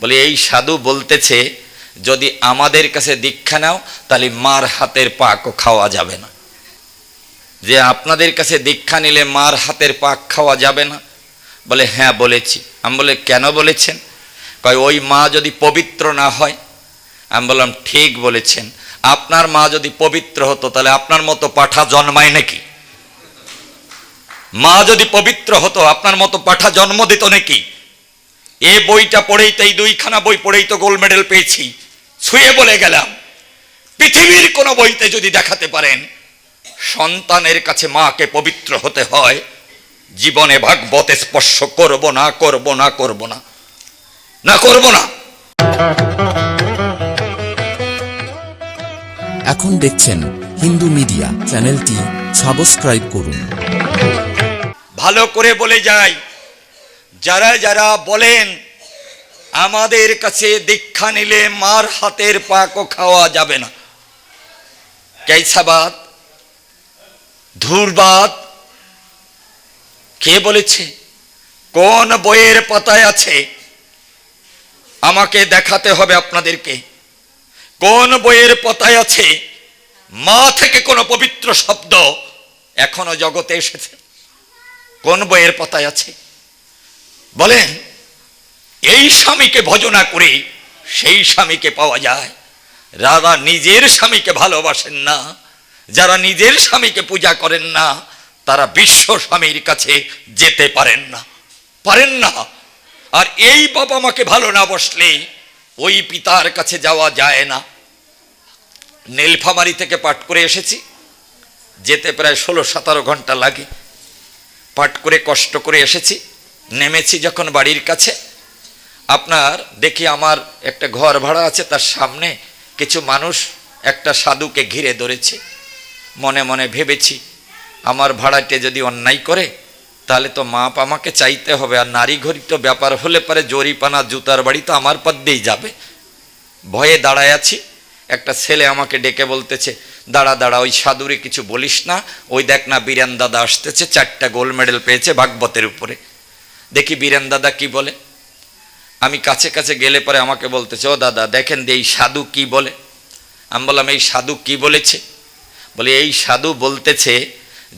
বলে, এই সাধু বলতেছে, যদি আমাদের কাছে দীক্ষা নাও, তাহলে মার হাতের পাকও খাওয়া যাবে না। যে আপনাদের কাছে দীক্ষা নিলে মার হাতের পাক খাওয়া যাবে না। বলে হ্যাঁ বলেছি। আমি বলে, কেন বলেছেন? কয়, ওই মা যদি পবিত্র না হয়। আমি বললাম, ঠিক বলেছেন। আপনার মা যদি পবিত্র হতো, তাহলে আপনার মতো পাঠা জন্মায় নাকি? মা যদি পবিত্র হতো, আপনার মতো পাঠা জন্ম দিত নাকি? এ বইটা পড়েই তো এই দুইখানা বই পড়েই তো গোল্ড মেডেল পেয়েছি। ছুঁয়ে বলে গেলাম পৃথিবীর কোনো বইতে যদি দেখাতে পারেন সন্তানের কাছে মাকে পবিত্র হতে হয় জীবনে ভাগবতে স্পর্শ করব না করব না করব না না করব না। এখন দেখছেন হিন্দু মিডিয়া চ্যানেলটি সাবস্ক্রাইব করুন। ভালো করে বলে যাই যারা যারা বলেন, আমাদের কাছে দীক্ষা নিলে মার হাতের পাকও খাওয়া যাবে না। কেসাবাদ ধুরবাদ, কে বলেছে? কোন বইয়ের পাতায় আছে? আমাকে দেখাতে হবে আপনাদেরকে। কোন বইয়ের পাতায় আছে? মা থেকে কোনো পবিত্র শব্দ এখনও জগতে এসেছে। কোন বইয়ের পাতায় আছে? বলেন, এই স্বামীকে ভজনা করে সেই স্বামীকে পাওয়া যায়। যারা নিজের স্বামীকে ভালোবাসেন না, যারা নিজের স্বামীকে পূজা করেন না, তারা বিশ্ব স্বামীর কাছে যেতে পারেন না। পারেন না। আর এই বাবা মাকে ভালো না বসলে ওই পিতার কাছে যাওয়া যায় না। নীলফামারি থেকে পাঠ করে এসেছি। যেতে প্রায় ষোলো সতেরো ঘণ্টা লাগে। পাঠ করে কষ্ট করে এসেছি। নেমেছি যখন বাড়ির কাছে, আপনার দেখি আমার একটা ঘর ভাড়া আছে, তার সামনে কিছু মানুষ একটা সাধুকে ঘিরে ধরেছে। মনে মনে ভেবেছি, আমার ভাড়াটে যদি অন্যায় করে, তাহলে তো মাপ আমাকে চাইতে হবে, আর নারী ঘড়ি তো ব্যাপার হলে পরে জরিপানা, জুতার বাড়ি তো আমার পদ দিয়েই যাবে। ভয়ে দাঁড়ায় আছি, একটা ছেলে আমাকে ডেকে বলতেছে, দাঁড়া দাঁড়া, ওই সাধুরে কিছু বলিস না, ওই দেখ না, বীরেন দাদা আসতেছে, চারটা গোল্ড মেডেল পেয়েছে ভাগবতের উপরে। দেখি বীরেন দাদা কি বলে। আমি কাছে কাছে গেলে পরে আমাকে বলতেছে, ও দাদা, দেখেন যে এই সাধু কি বলে? আমি বললাম, এই সাধু কি বলেছে? বলে, এই সাধু বলতেছে,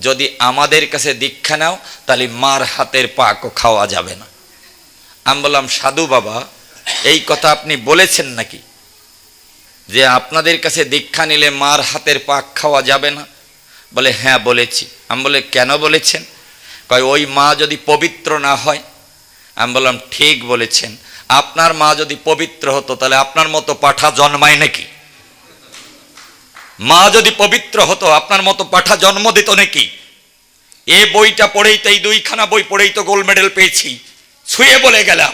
যদি আমাদের কাছে দীক্ষা নাও, তাহলে মার হাতের পাকও খাওয়া যাবে না। আমি বললাম, সাধু বাবা, এই কথা আপনি বলেছেন নাকি? যে আপনাদের কাছে দীক্ষা নিলে মার হাতের পাক খাওয়া যাবে না? বলে হ্যাঁ বলেছি। আমি বলে, কেন বলেছেন? কয়, ওই মা যদি পবিত্র না হয়? আমি বললাম, ঠিক বলেছেন। আপনার মা যদি পবিত্র হতো, তাহলে আপনার মতো পাঠা জন্মায় নাকি? মা যদি পবিত্র হতো, আপনার মতো পাঠা জন্ম দিত নাকি? এ বইটা পড়েই তো, এই দুইখানা বই পড়েই তো গোল্ড মেডেল পেয়েছি। ছুঁয়ে বলে গেলাম,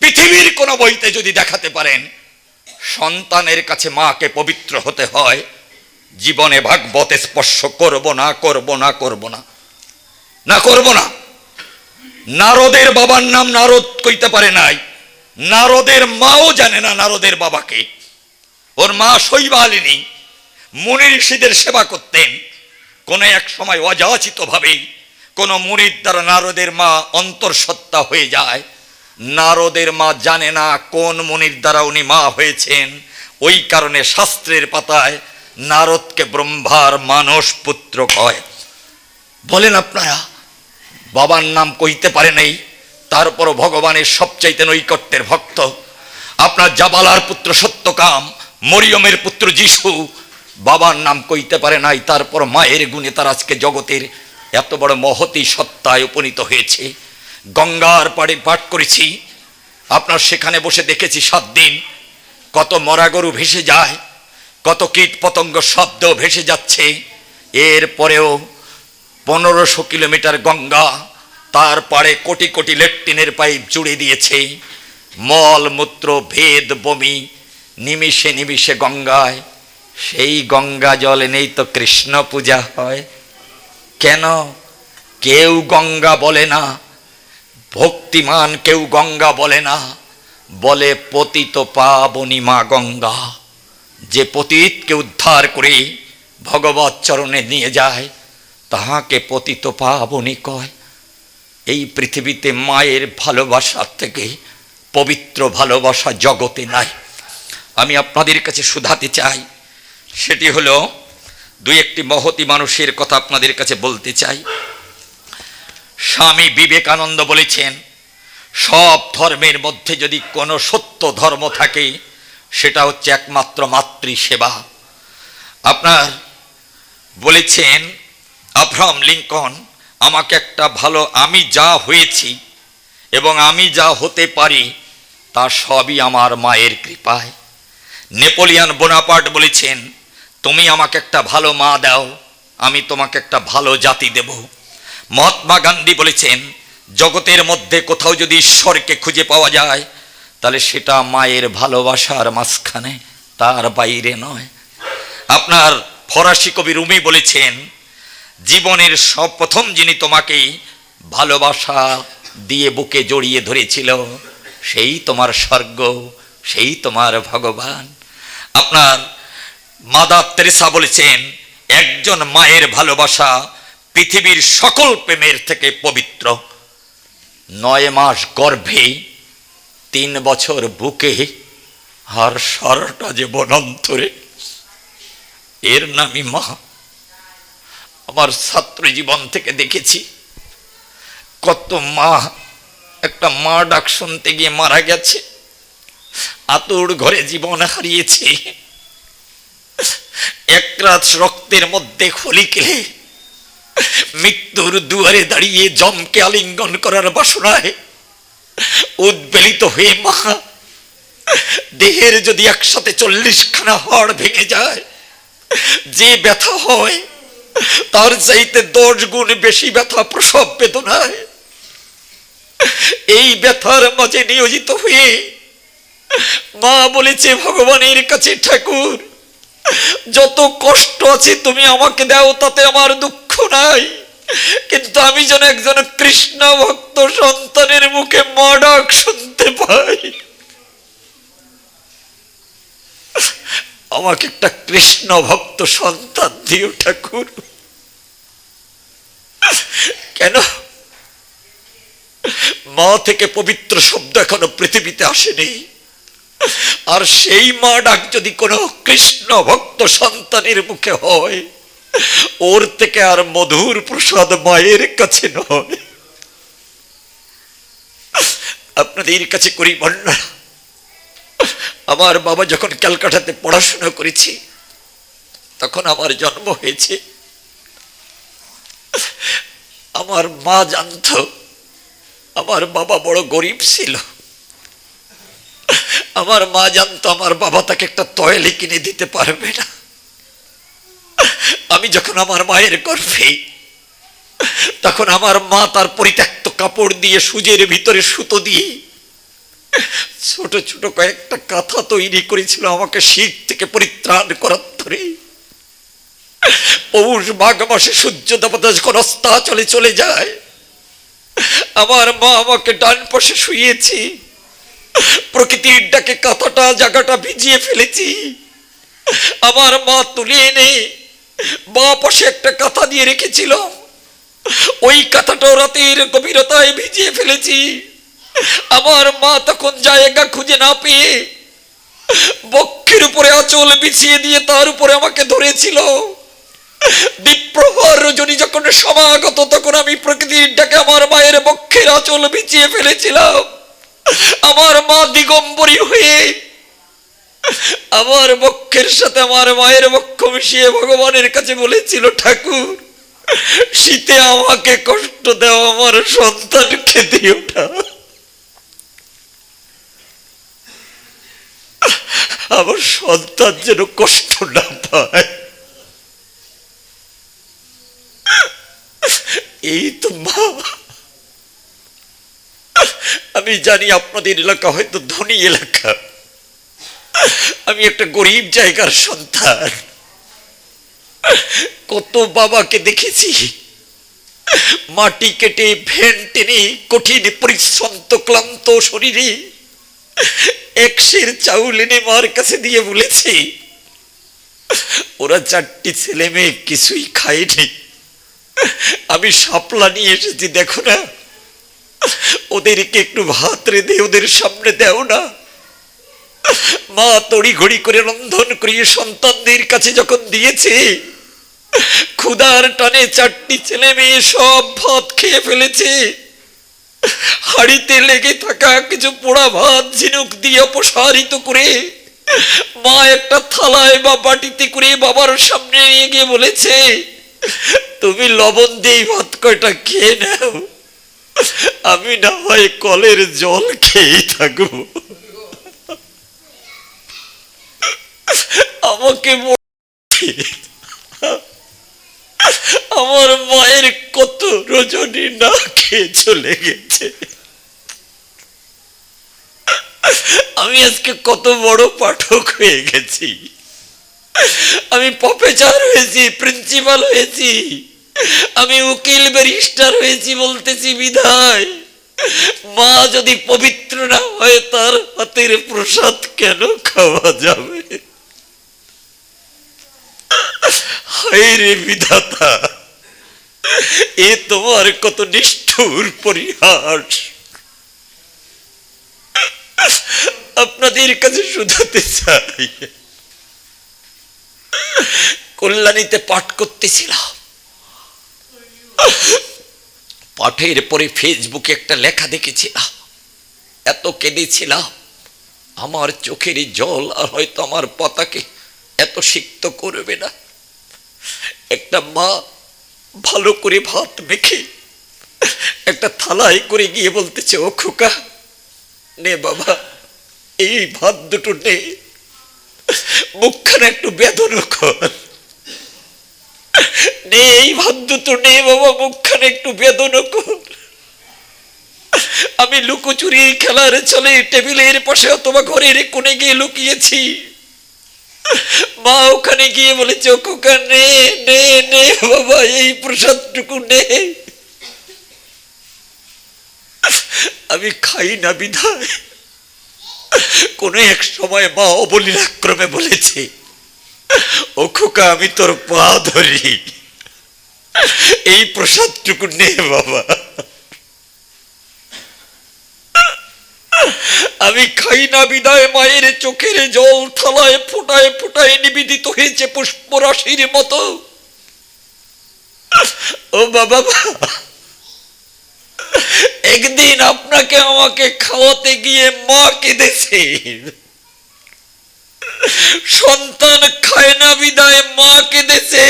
পৃথিবীর কোনো বইতে যদি দেখাতে পারেন, সন্তানের কাছে মাকে পবিত্র হতে হয়, জীবনে ভাগবতে স্পর্শ করব না করব না করব না। না করব না। নারদের বাবার নাম নারদ কইতে পারে নাই। নারদের মাও জানে না নারদের বাবাকে। ওর মা শৈবালিনী মুনি ঋষিদের সেবা করতেন। কোন এক সময় অযাচিত ভাবেই কোন মুনির দ্বারা নারদের মা অন্তর্সত্ত্বা হয়ে যায়। নারদের মা জানে না কোন মুনির দ্বারা উনি মা হয়েছেন। ওই কারণে শাস্ত্রের পাতায় নারদকে ব্রহ্মার মানস পুত্র কয়। বলেন আপনারা বাবার নাম কইতে পারে নাই, তারপরও ভগবানের সবচাইতে নৈকট্যের ভক্ত। আপনার জাবালার পুত্র সত্যকাম, মরিয়মের পুত্র যিশু, বাবার নাম কইতে পারে নাই তারপর মায়ের গুণে তার আজকে জগতের এত বড় মহতি সত্তায় উপনীত হয়েছে। গঙ্গার পাড়ে পাঠ করেছি, আপনার সেখানে বসে দেখেছি সাত দিন, কত মরা গরু ভেসে যায়, কত কীট পতঙ্গ শব্দ ভেসে যাচ্ছে, এরপরেও পনেরোশো কিলোমিটার গঙ্গা, তার পাড়ে কোটি কোটি লেট্রিনের পাইপ জুড়ে দিয়েছে। মল, মূত্র, ভেদ, বমি, নিমিষে নিমিষে গঙ্গায়। সেই গঙ্গা জলে নেই তো কৃষ্ণ পূজা হয়। কেন? কেউ গঙ্গা বলে না। ভক্তিমান কেউ গঙ্গা বলে না। বলে, পতিত পাবনি মা গঙ্গা। যে পতিতকে উদ্ধার করে ভগবত চরণে নিয়ে যায়। তাহাকে পতিত পাবনি কয়। এই পৃথিবীতে মায়ের ভালোবাসার থেকে পবিত্র ভালোবাসা জগতে নাই। আমি আপনাদের কাছে শুধাতে চাই। সেটি হলো, দুই একটি মহতি মানুষের কথা আপনাদের কাছে বলতে চাই। স্বামী বিবেকানন্দ বলেছেন, সব ধর্মের মধ্যে যদি কোনো সত্য ধর্ম থাকে, সেটা হচ্ছে একমাত্র মাতৃ সেবা আপনার বলেছেন আব্রাহাম লিঙ্কন, আমাকে একটা ভালো আমি যা হয়েছি এবং আমি যা হতে পারি, তা সবই আমার মায়ের কৃপায়। নেপোলিয়ান বোনাপার্ট বলেছেন, তুমি আমাকে একটা ভালো মা দাও, আমি তোমাকে একটা ভালো জাতি দেব। মহাত্মা গান্ধী বলেছেন, জগতের মধ্যে কোথাও যদি ঈশ্বরকে খুঁজে পাওয়া যায়, তাহলে সেটা মায়ের ভালোবাসার মাঝখানে, তার বাইরে নয়। আপনার ফরাসি কবি রুমি বলেছেন জীবনের সব প্রথম যিনি তোমাকে ভালোবাসা দিয়ে বুকে জড়িয়ে ধরেছিল, সেই তোমার স্বর্গ, সেই তোমার ভগবান। আপনার মাদার তেরেসা বলেছেন, একজন মায়ের ভালোবাসা পৃথিবীর সকল প্রেমের থেকে পবিত্র। নয় মাস গর্ভে তিন বছর বুকে আর সারাটা যে বনান্তরে, এর নামই মা আমার ছাত্র জীবন থেকে দেখেছি। কত মা, একটা মা ডাক শুনতে গিয়ে মারা গেছে। আতুর ঘরে জীবন হারিয়েছে। এক রাত রক্তের মধ্যে খলিকে মৃত্যুর দুয়ারে দাঁড়িয়ে জমকে আলিঙ্গন করার বাসনায় উদ্বেলিত হয়ে মা, দেহের যদি একসাথে চল্লিশ খানা হাড় ভেঙে যায়, যে ব্যথা হয় তার চাইতে দশ গুণ বেশি ব্যথা প্রসব বেদনায়। এই ব্যথার মাঝে নিয়োজিত হয়ে মা বলেছে, ভগবানের কাছে ঠাকুর, যত কষ্ট আছে তুমি আমাকে দাও, তাতে আমার দুঃখ নাই। কিন্তু আমি যেন একজন কৃষ্ণ ভক্ত সন্তানের মুখে মা ডাক শুনতে পাই। আমাকে একটা কৃষ্ণ ভক্ত সন্তান দিও ঠাকুর। কেন? মা থেকে পবিত্র শব্দ এখনও পৃথিবীতে আসেনি। আর সেই মা ডাক যদি কোনো কৃষ্ণ ভক্ত সন্তানের মুখে হয়, ওর থেকে আর মধুর প্রসাদ মায়ের কাছে নয়। আপনাদের কাছে করি বন্যা আমার বাবা যখন ক্যালকাটাতে পড়াশোনা করেছি, তখন আমার জন্ম হয়েছে। আমার মা জানত, আমার বাবা বড় গরিব ছিল। আমার মা জানতো আমার বাবা তাকে একটা তয়েলি কিনে দিতে পারবে না। আমি যখন আমার মায়ের গর্ভে, তখন আমার মা তার পরিত্যক্ত কাপড় দিয়ে সুজের ভিতরে সুতো দিয়ে ছোট ছোট কয়েকটা কাঁথা তৈরি করেছিল আমাকে শীত থেকে পরিত্রাণ করার ধরে। পৌষ মাঘ মাসে সূর্য দেবতা যখন অস্তাচলে চলে যায়, আমার মা আমাকে ডান পাশে শুয়েছি প্রকৃতির ডাকে কাঁথাটা, জায়গাটা ভিজিয়ে ফেলেছি। আমার মা তুলে এনে বা পাশে একটা কাঁথা দিয়ে রেখেছিল। ওই কাঁথাটাও রাতের গভীরতায় ভিজিয়ে ফেলেছি। আমার মা তখন জায়গা খুঁজে না পেয়ে বক্ষের উপরে আঁচল বিছিয়ে দিয়ে তার উপরে আমাকে ধরেছিল। বিপ্রহর রজনী যখন সমাগত, তখন আমি প্রকৃতির ডাকে আমার মায়ের বক্ষের আঁচল বিছিয়ে ফেলেছিলাম। আমার মা দিগম্বরী হয়ে আমার বক্ষের সাথে আমার মায়ের বক্ষ মিশিয়ে ভগবানের কাছে বলেছিল, ঠাকুর, শীতে আমাকে কষ্ট দেওয়া আমার সন্তানকে দিও না। আমার সন্তান যেন কষ্ট না পায়। এই তো মা। আমি জানি আপনাদের এলাকা হয়তো ধনী এলাকা। আমি একটা গরিব জায়গার সন্তান। কত বাবাকে দেখেছি। মাটি কেটে, ভ্যান টেনে, কঠিন পরিশ্রান্ত ক্লান্ত শরীরে একশের চাউল এনে মার কাছে দিয়ে বলেছি, ওরা চারটি ছেলে মেয়ে কিছুই খায়নি। আমি শাপলা নিয়ে এসেছি, দেখো না। ওদেরকে একটু ভাত রেঁধে ওদের সামনে দেও না। মা তড়ি ঘড়ি করে রন্ধন করিয়ে সন্তানদের কাছে যখন দিয়েছে, ক্ষুধার টানে চারটি ছেলে মেয়ে সব ভাত খেয়ে ফেলেছে। হাড়িতে লেগে থাকা কিছু পোড়া ভাত ঝিনুক দিয়ে অপসারিত করে মা একটা থালায় বা বাটিতে করে বাবার সামনে নিয়ে গিয়ে বলেছে তুমি লবণ দিয়ে ভাত কয়টা খেয়ে নাও। আমি না হয় কলের জল খেয়ে থাকব। আমাকে আমার মায়ের কত রজনী না খেয়ে চলে গেছে। আমি আজকে কত বড় পাঠক হয়ে গেছি। আমি প্রফেসর হয়েছি প্রিন্সিপাল হয়েছি। আমি উকিল ব্যারিস্টার হয়েছি বলতেছি বিধায়। মা যদি পবিত্র না হয়, তার হাতের প্রসাদ কেন খাওয়া যাবে? হায় রে বিধাতা, এ তোমার কত নিষ্ঠুর পরিহাস। আপনাদের কাছে শুধাতে চাই। কল্যাণীতে পাঠ করতেছিলাম। পাঠের পরে ফেসবুকে একটা লেখা দেখেছিলাম। এত কেঁদেছিলাম। আমার চোখেরই জল আর হয়তো আমার পতাকে এত সিক্ত করবে না। একটা মা ভালো করে ভাত মেখে একটা থালায় করে গিয়ে বলতেছে, ও খোকা, নে বাবা, এই ভাত দুটো নে। মুখখানে একটু বেদন নে এই ভাত দুটো নে বাবা, মুখখানে একটু বেদন আমি লুকোচুরি খেলার চলে টেবিলের পাশে অথবা ঘরের কোণে গিয়ে লুকিয়েছি। মা ওখানে গিয়ে বলেছে "ও খোকা নে নে নে বাবা, এই প্রসাদটুকু নে। আমি খাই না বিধায়। কোন এক সময় মা অবলীলাক্রমে বলেছে, ও খোকা, আমি তোর পা ধরি। এই প্রসাদটুকু নে বাবা। আমি খাই না বিদায় মায়ের চোখের জল, থালায় ফোটায় ফোটায় নিবেদিত হয়েছে পুষ্পরাশির মতো। ও বাবা একদিন আপনাকে আমাকে খাওয়াতে গিয়ে মা কেঁদেছে। সন্তান খায় না বিদায়, মা কেঁদেছে।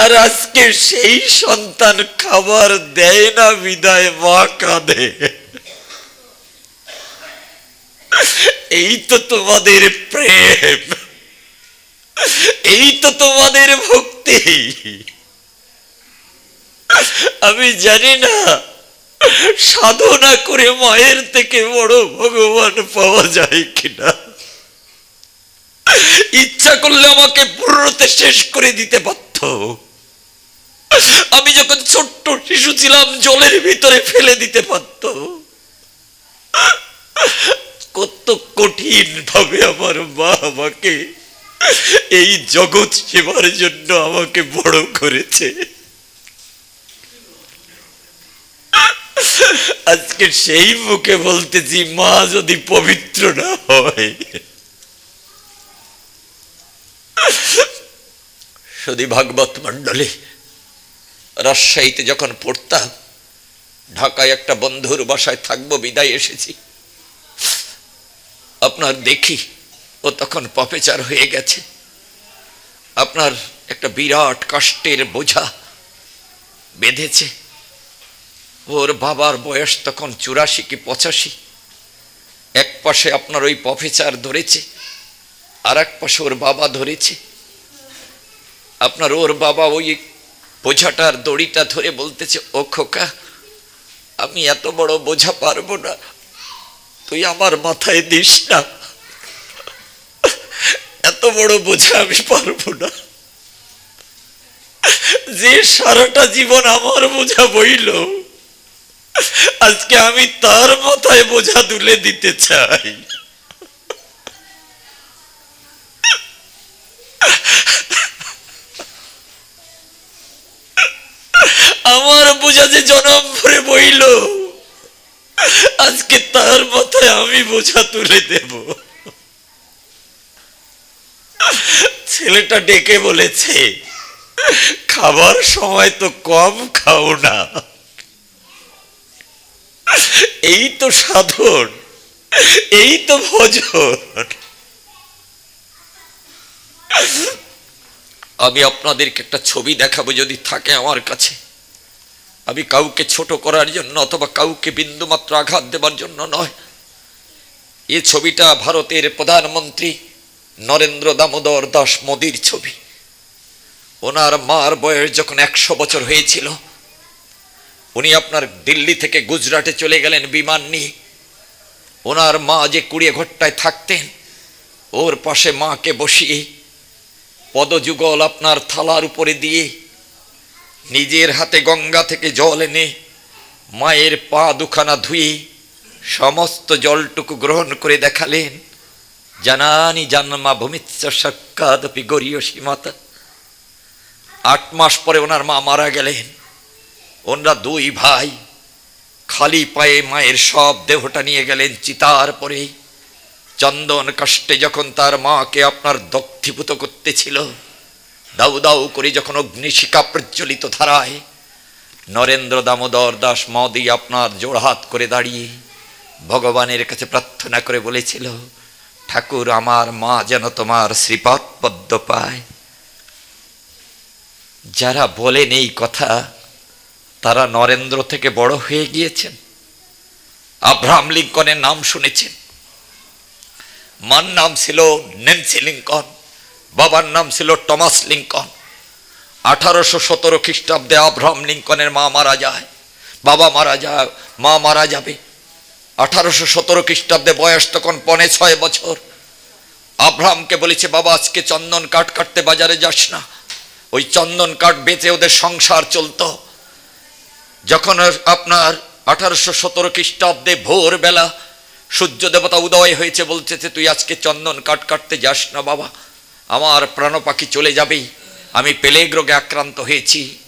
আর আজকে সেই সন্তান খাবার দেয় না বিদায়, মা কাঁদে। এই তো তোমাদের প্রেম। এই তো তোমাদের ভক্তি। আমি জানি না। সাধনা করে মায়ের থেকে বড় ভগবান পাওয়া যায় কিনা। ইচ্ছা করলে আমাকে পুরোতে শেষ করে দিতে পারত আমি যখন ছোট্ট শিশু ছিলাম, জলের ভিতরে ফেলে দিতে পারত কত কঠিন ভাবে আমার মা আমাকে এই জগৎ সেবার জন্য আমাকে বড় করেছে। আজকে সেই মুখে বলতেছি, মা যদি পবিত্র না হয়। শুধু ভাগবত মণ্ডলী, রাজশাহীতে যখন পড়তাম, ঢাকায় একটা বন্ধুর বাসায় থাকব, বিদায় এসেছি। আপনার দেখি, ও তখন পপেচার হয়ে গেছে। আপনার একটা বিরাট কষ্টের বোঝা বেঁধেছে। ওর বাবার বয়স তখন চুরাশি কি পঁচাশি। এক পাশে আপনার ওই প্রফেসর ধরেছে, আর এক পাশে ওর বাবা ধরেছে। আপনার ওর বাবা ওই বোঝাটার দড়িটা ধরে বলতেছে, ও খোকা, আমি এত বড় বোঝা পারব না, তুই আমার মাথায় দিস না। এত বড় বোঝা আমি পারব না। যে সারাটা জীবন আমার বোঝা বইল আজকে আমি তার মাথায় বোঝা তুলে দিতে চাই। আমার বোঝা যে জনম ভরে বইল, আজকে তার মাথায় আমি বোঝা তুলে দেব। ছেলেটা ডেকে বলেছে, খাবার সময় তো কম খাও না। এই তো সাধন, এই তো ভজন। আমি আপনাদেরকে একটা ছবি দেখাবো যদি থাকে আমার কাছে। আমি কাউকে ছোট করার জন্য অথবা কাউকে বিন্দুমাত্র আঘাত দেবার জন্য নয়। এ ছবিটা ভারতের প্রধানমন্ত্রী নরেন্দ্র দামোদর দাস মোদির ছবি। ওনার মার বয়স যখন একশো বছর হয়েছিল উনি আপনার দিল্লি থেকে গুজরাটে চলে গেলেন বিমান নিয়ে। ওনার মা যে কুড়িয়ে ঘরটায় থাকতেন, ওর পাশে মাকে বসিয়ে পদযুগল আপনার থালার উপরে দিয়ে নিজের হাতে গঙ্গা থেকে জল এনে মায়ের পা দুখানা ধুয়ে সমস্ত জলটুকু গ্রহণ করে দেখালেন, জানানি জান্মা ভূমিচ্ছ সাক্ষাদপি গরীয় সীমাতা আট মাস পরে ওনার মা মারা গেলেন। ওনারা দুই ভাই, খালি পায়ে মায়ের সব দেহটা নিয়ে গেলেন চিতার পরে। চন্দন কাষ্টে যখন তার মাকে আপনার দগ্ধীভূত করতেছিল, দাউ দাউ করে যখন অগ্নিশিকা প্রজ্বলিত ধারায়, নরেন্দ্র দামোদর দাস মদি আপনার জোড়হাত করে দাঁড়িয়ে ভগবানের কাছে প্রার্থনা করে বলেছিল, ঠাকুর, আমার মা যেন তোমার শ্রীপদ পদ্ম পায়। যারা বলেন এই কথা তারা নরেন্দ্র থেকে বড় হয়ে গিয়েছেন। আব্রাহাম লিঙ্কনের নাম শুনেছেন। মার নাম ছিল নেন্সি লিঙ্কন, বাবার নাম ছিল টমাস লিঙ্কন। আঠারোশো সতেরো খ্রিস্টাব্দে আব্রাহাম লিঙ্কনের মা মারা যায়, বাবা মারা যায়, মা মারা যাবে। আঠারোশো সতেরো খ্রিস্টাব্দে বয়স তখন পনে ছয় বছর। আব্রাহামকে বলেছে, বাবা, আজকে চন্দন কাঠ কাটতে বাজারে যাস না। ওই চন্দন কাঠ বেঁচে ওদের সংসার চলতো। যখন আপনার আঠারোশো সতেরো খ্রিস্টাব্দে ভোরবেলা সূর্য দেবতা উদয় হয়েছে, বলছে যে, তুই আজকে চন্দন কাঠ কাটতে যাস না বাবা। আমার প্রাণ পাখি চলে যাবেই। আমি পেলেগ রোগে আক্রান্ত হয়েছি।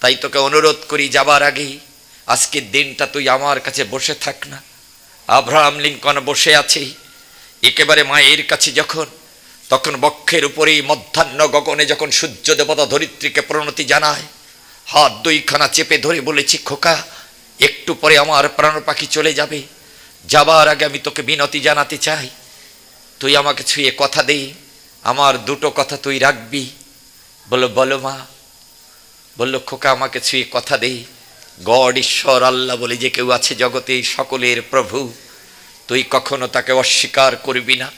তাই তোকে অনুরোধ করি যাবার আগে, আজকের দিনটা তুই আমার কাছে বসে থাক না। আব্রাহাম লিঙ্কন বসে আছে। একেবারে মায়ের কাছে যখন, তখন বক্ষের উপরেই মধ্যাহ্ন গগনে যখন সূর্য দেবতা ধরিত্রীকে প্রণতি জানায় হাত দুইখানা চেপে ধরে বলেছি, খোকা, একটু পরে আমার প্রাণ পাখি চলে যাবে। যাবার আগে আমি তোকে বিনতি জানাতে চাই। তুই আমাকে ছুঁয়ে কথা দে, আমার দুটো কথা তুই রাখবি। বলল বলো মা বলল খোকা, আমাকে ছুঁয়ে কথা দে। গড, ঈশ্বর, আল্লাহ বলে যে কেউ আছে জগতে সকলের প্রভু। তুই কখনো তাকে অস্বীকার করবি না।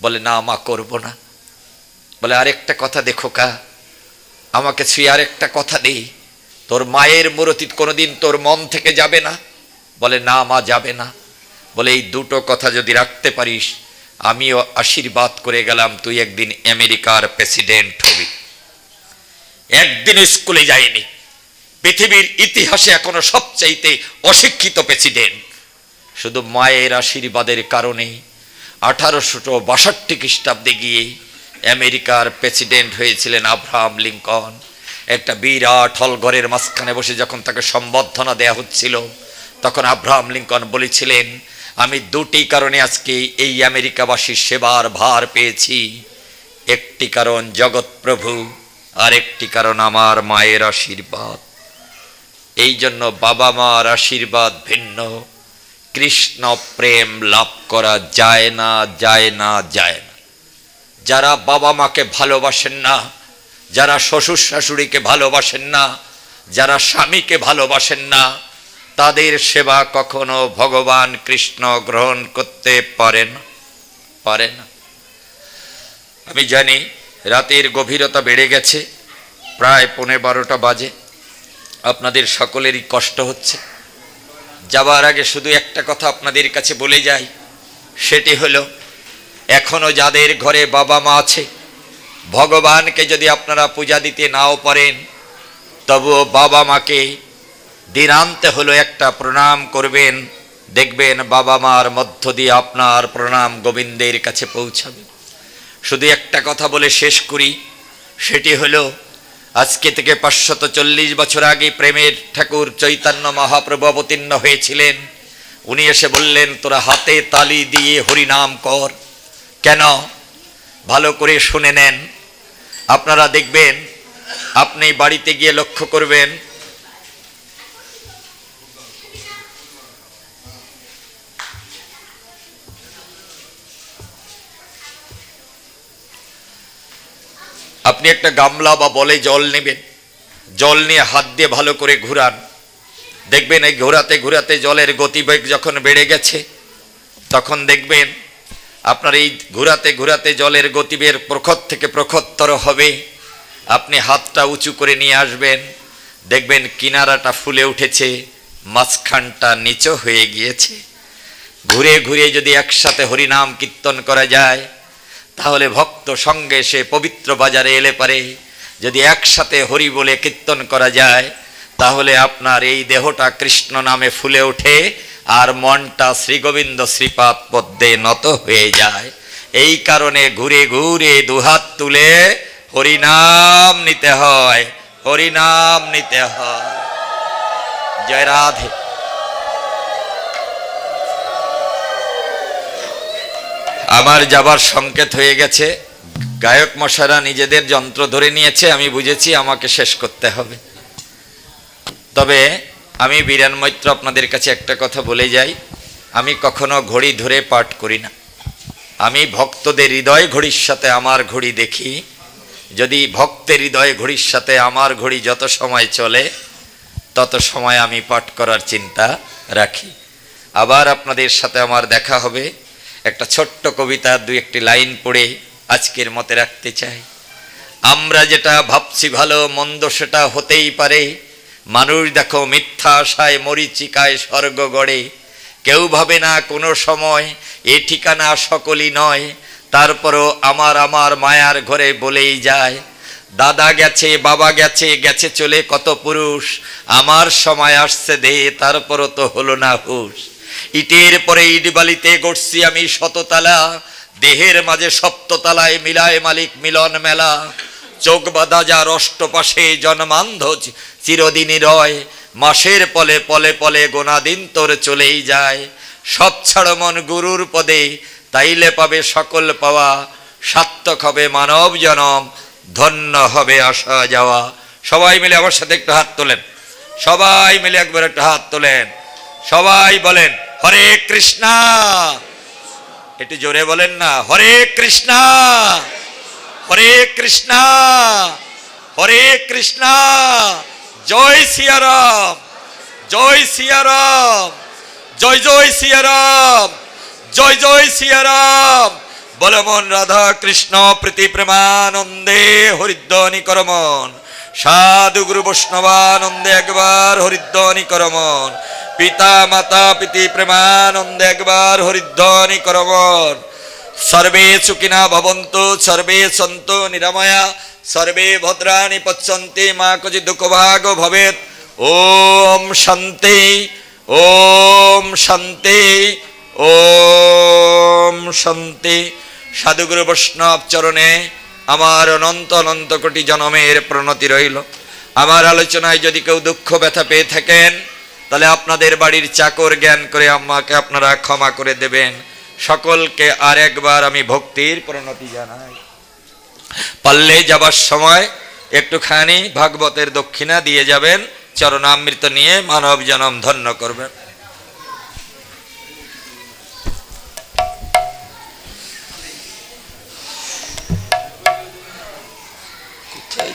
বলে, না মা, করব না। বলে, আরেকটা কথা দেখো কা আমাকে ছুঁয়ে আরেকটা কথা দে। তোর মায়ের মূরতি কোনোদিন তোর মন থেকে যাবে না? বলে, না, মা, যাবে না। বলে, এই দুটো কথা যদি রাখতে পারিস, আমিও আশীর্বাদ করে গেলাম, তুই একদিন আমেরিকার প্রেসিডেন্ট হবি। একদিন স্কুলে যায়নি। পৃথিবীর ইতিহাসে এখনও সবচাইতে অশিক্ষিত প্রেসিডেন্ট। শুধু মায়ের আশীর্বাদের কারণে আঠারোশো বাষট্টি খ্রিস্টাব্দে গিয়ে আমেরিকার প্রেসিডেন্ট হয়েছিলেন আব্রাহাম লিঙ্কন। একটা বিরাট হল ঘরের মাঝখানে বসে যখন তাকে সম্বর্ধনা দেয়া হচ্ছিল, তখন আব্রাহাম লিঙ্কন বলেছিলেন, আমি দুটি কারণে আজকে এই আমেরিকাবাসীর সেবার ভার পেয়েছি। একটি কারণ জগৎপ্রভু আর একটি কারণ আমার মায়ের আশীর্বাদ। এই জন্য বাবা মার আশীর্বাদ ভিন্ন। কৃষ্ণ প্রেম লাভ করা যায় না যায় না যায় না। যারা বাবা মাকে ভালোবাসেন না যারা শ্বশুর শাশুড়িকে ভালোবাসেন না, যারা স্বামীকে ভালোবাসেন না, তাদের সেবা কখনো ভগবান কৃষ্ণ গ্রহণ করতে পারেন না। পারে না। আমি জানি রাতের গভীরতা বেড়ে গেছে, প্রায় পৌনে বারোটা বাজে। আপনাদের সকলেরই কষ্ট হচ্ছে। যাবার আগে শুধু একটা কথা আপনাদের কাছে বলে যাই, সেটি হলো, এখনও যাদের ঘরে বাবা মা আছে ভগবানকে যদি আপনারা পূজা দিতে নাও পারেন, তবুও বাবা মাকে দিনান্তে হলো একটা প্রণাম করবেন। দেখবেন বাবা মার মধ্য দিয়ে আপনার প্রণাম গোবিন্দের কাছে পৌঁছাবে। শুধু একটা কথা বলে শেষ করি, সেটি হলো, আজকে থেকে পাঁচশত চল্লিশ বছর আগে প্রেমের ঠাকুর চৈতন্য মহাপ্রভু অবতীর্ণ হয়েছিলেন। উনি এসে বললেন, তোরা হাতে তালি দিয়ে হরিনাম কর। কেন? ভালো করে শুনে নেন। আপনারা দেখবেন, আপনি বাড়িতে গিয়ে লক্ষ্য করবেন, আপনি একটা গামলা বা বলে জল নেবেন। জল নিয়ে হাত দিয়ে ভালো করে ঘুরান। দেখবেন এই ঘোরাতে ঘোরাতে জলের গতিবেগ যখন বেড়ে গেছে, তখন দেখবেন আপনার এই ঘোরাতে ঘোরাতে জলের গতিবের প্রখর থেকে প্রখরতর হবে। আপনি হাতটা উঁচু করে নিয়ে আসবেন। দেখবেন কিনারাটা ফুলে উঠেছে, মাঝখানটা নিচু হয়ে গিয়েছে। ঘুরে ঘুরে যদি একসাথে হরিনাম কীর্তন করা যায়, তাহলে ভক্ত সঙ্গে সে পবিত্র বাজারে এলে পারে। যদি একসাথে হরি বলে কীর্তন করা যায়, তাহলে আপনার এই দেহটা কৃষ্ণ নামে ফুলে ওঠে। আর মনটা শ্রীগোবিন্দ শ্রীপাদ পদ্মে নত হয়ে যায়। এই কারণে ঘুরে ঘুরে দুহাত তুলে হরিনাম নিতে হয়, হরিনাম নিতে হয়। জয় রাধে। আমার যাবার সংকেত হয়ে গেছে। গায়ক মশারা নিজেদের যন্ত্র ধরে নিয়েছে, আমি বুঝেছি আমাকে শেষ করতে হবে। তবে আমি বীরান মৈত্র আপনাদের কাছে একটা কথা বলে যাই। আমি কখনো ঘড়ি ধরে পাঠ করি না। আমি ভক্তদের হৃদয় ঘড়ির সাথে আমার ঘড়ি দেখি। যদি ভক্তের হৃদয় ঘড়ির সাথে আমার ঘড়ি যত সময় চলে, তত সময় আমি পাঠ করার চিন্তা রাখি। আবার আপনাদের সাথে আমার দেখা হবে। একটা ছোট্ট কবিতা দুই একটি লাইন পড়ে আজকের মতে রাখতে চাই। আমরা যেটা ভাবছি ভালো, মন্দ সেটা হতেই পারে। মানুষ দেখো মিথ্যা আশায়, মরিচিকায় স্বর্গ গড়ে। কেউ ভাবে না কোনো সময়, এ ঠিকানা সকলই নয়। তারপরও আমার আমার মায়ার ঘরে বলেই যায়, দাদা গেছে, বাবা গেছে গেছে চলে কত পুরুষ। আমার সময় আসছে দে, তারপরও তো হলো না হুশ। ইটের পরে ইট বালিতে গড়ছি আমি শততালা, দেহের মাঝে সপ্ততালায় মিলায় মালিক মিলন মেলা। চোখ বাঁধা যার অষ্টপাশে জন্মান্ধ চিরদিনই রয়। মাসের পলে পলে পলে গোনাদিন তোর চলেই যায়। সব ছাড় মন গুরুর পদে, তাইলে পাবে সকল পাওয়া। সার্থক হবে মানব জনম, ধন্য হবে আসা যাওয়া। সবাই মিলে আমার সাথে একটু হাত তোলেন। সবাই মিলে একবার একটু হাত তোলেন। সবাই বলেন, হরে কৃষ্ণা। একটু জোরে বলেন না, হরে কৃষ্ণা। হরে কৃষ্ণা হরে কৃষ্ণা, জয় সিয়ারাম জয় সিয়ারাম, জয় জয় সিয়ারাম, জয় জয় সিয়ারাম। বলমন রাধা কৃষ্ণ, প্রীতি প্রেমানন্দে হরিদ্বনি করমন সাধু গুরু বৈষ্ণবানন্দে একবার হরিদ্বনি করমন পিতা মাতা প্রীতি প্রেমানন্দে একবার হরিদ্বনি করমন সর্বে সুখিনা ভবন্তু, সর্বে সন্তু নিরাময়া, সর্বে ভদ্রাণি পচ্ছন্তি, মা কচি দুঃখভাগ ভবেত ওম শান্তি ওম শান্তি ওম শান্তি। সাধুগুরু বৈষ্ণব চরণে আমার অনন্ত অনন্ত কোটি জনমের প্রণতি রইল। আমার আলোচনায় যদি কেউ দুঃখ ব্যথা পেয়ে থাকেন, তাহলে আপনাদের বাড়ির চাকর জ্ঞান করে আমাকে আপনারা ক্ষমা করে দেবেন। সকলকে আর একবার আমি ভক্তির প্রণতি জানাই। পারলে যাবার সময় একটুখানি ভাগবতের দক্ষিণা দিয়ে যাবেন, চরণামৃত নিয়ে মানব জনম ধন্য করবেন। কোথায়